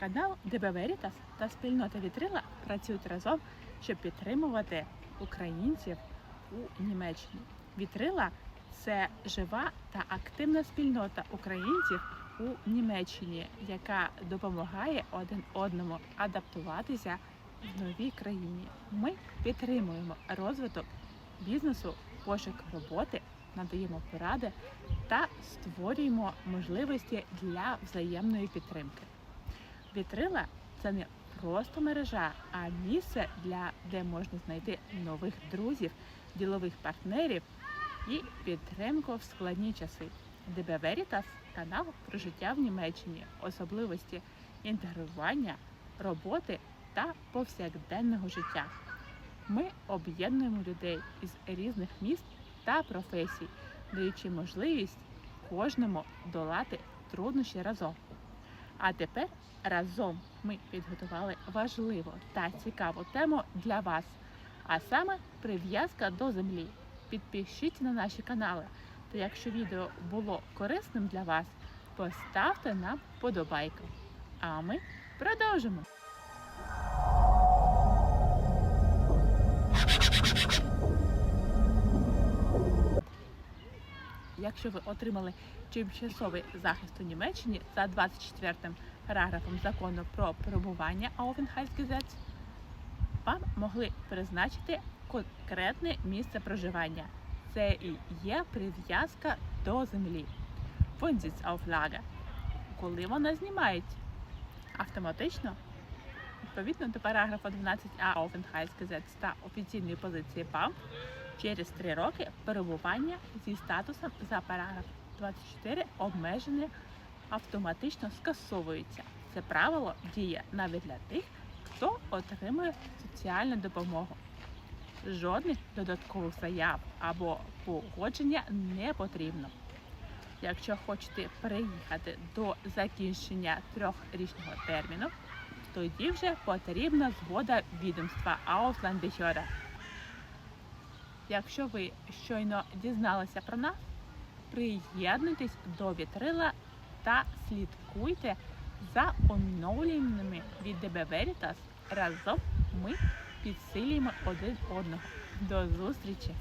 Канал ДБ Veritas та спільнота Вітрила працюють разом, щоб підтримувати українців у Німеччині. Вітрила це жива та активна спільнота українців у Німеччині, яка допомагає один одному адаптуватися в новій країні. Ми підтримуємо розвиток бізнесу, пошук роботи, надаємо поради та створюємо можливості для взаємної підтримки. Вітрила це не просто мережа, а місце, для де можна знайти нових друзів, ділових партнерів і підтримку в складні часи. ДБ Veritas – канал про життя в Німеччині, особливості інтегрування, роботи та повсякденного життя. Ми об'єднуємо людей із різних міст та професій, даючи можливість кожному долати труднощі разом. А тепер разом ми підготували важливу та цікаву тему для вас, а саме прив'язка до землі. Підпишіться на наші канали. Та якщо відео було корисним для вас, поставте нам вподобайку. А ми продовжимо. Якщо ви отримали тимчасовий захист у Німеччині за 24 параграфом закону про перебування Aufenthaltsgesetz, вам могли призначити конкретне місце проживання. Це і є прив'язка до землі. Wohnsitzauflage. Коли вона знімається автоматично, відповідно до параграфа 12а Aufenthaltsgesetz та офіційної позиції ПАМ, через три роки перебування зі статусом за параграф 24 обмеження автоматично скасовується. Це правило діє навіть для тих, хто отримує соціальну допомогу. Жодних додаткових заяв або погодження не потрібно. Якщо хочете переїхати до закінчення трьохрічного терміну, тоді вже потрібна згода відомства Auslandbehörde. Якщо ви щойно дізналися про нас, приєднуйтесь до вітрила та слідкуйте за оновленнями від ДБ Veritas. Разом ми підсилюємо один одного. До зустрічі!